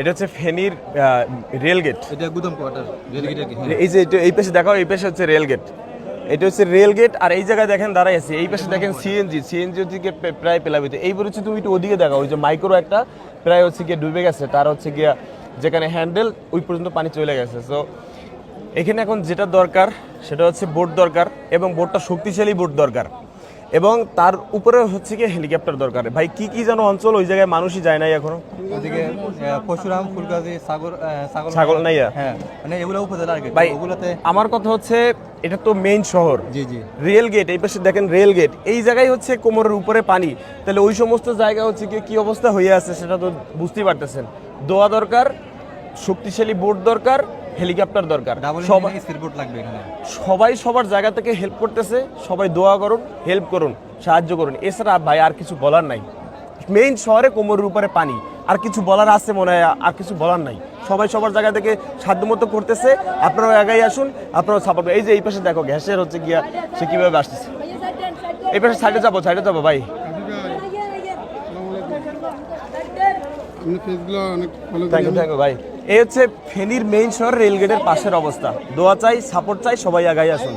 এটা হচ্ছে ফেনীর রেল গেট এটা গুদম কোয়ার্টার রেলগেটের এই যে এই পাশে দেখাও এই পাশে হচ্ছে রেল গেট এটা হচ্ছে রেল গেট আর এই জায়গায় দেখেন দাঁড়াই আছে। এই পাশে দেখেন সিএনজি সিএনজি হচ্ছে প্রায় পেলাবিত। এইবার হচ্ছে তুমি একটু ওদিকে দেখাও ওই যে মাইক্রো একটা প্রায় হচ্ছে গিয়ে ডুবে গেছে। তার হচ্ছে গিয়া যেখানে হ্যান্ডেল ওই পর্যন্ত পানি চলে গেছে। সো এখানে এখন যেটা দরকার সেটা হচ্ছে বোট দরকার এবং বোটটা শক্তিশালী বোট দরকার। এবং তার উপরে হচ্ছে গিয়ে হেলিকপ্টার দরকার। ভাই কি কি যেন অঞ্চল ওই জায়গায় মানুষই যায় নাই এখনও? ওদিকে ফুলগাজী সাগর ছাগল নাইয়া? হ্যাঁ মানে এগুলো উপজেলা আর কি। ভাই ওগুলোতে আমার কথা হচ্ছে এটা তো মেইন শহর। জি জি। রেল গেট এই পাশে দেখেন রেল গেট এই জায়গায় হচ্ছে কোমরের উপরে পানি। তাহলে ওই সমস্ত জায়গা হচ্ছে কি কি অবস্থা হয়ে আছে সেটা তো বুঝতেই পারতেছেন। দোয়া দরকার শক্তিশালী বোর্ড দরকার হেলিকপ্টার দরকার। সবাই লাগবে এখানে। সবাই সবার জায়গা থেকে হেল্প করতেছে সবাই দোয়া করুন হেল্প করুন সাহায্য করুন। এছাড়া ভাই আর কিছু বলার নাই। মেইন শহরে কোমরের উপরে পানি। আর কিছু বলার আছে মনে হয় আর কিছু বলার নাই। সবাই সবার জায়গা থেকে সাধ্যমতো করতেছে। আপনারাও এগাই আসুন আপনারাও সাপোর্ট এই যে এই পাশে দেখো গ্যাসের হচ্ছে গিয়া সে কীভাবে আসতেছে। এই পাশে সাইডে যাব সাইডে যাব ভাই। থ্যাংক ইউ থ্যাংক ইউ ভাই। এই হচ্ছে ফেনীর মেইন শহর, রেলগেটের পাশের অবস্থা। দোয়া চাই সাপোর্ট চাই, সবাই আগাই আসুন।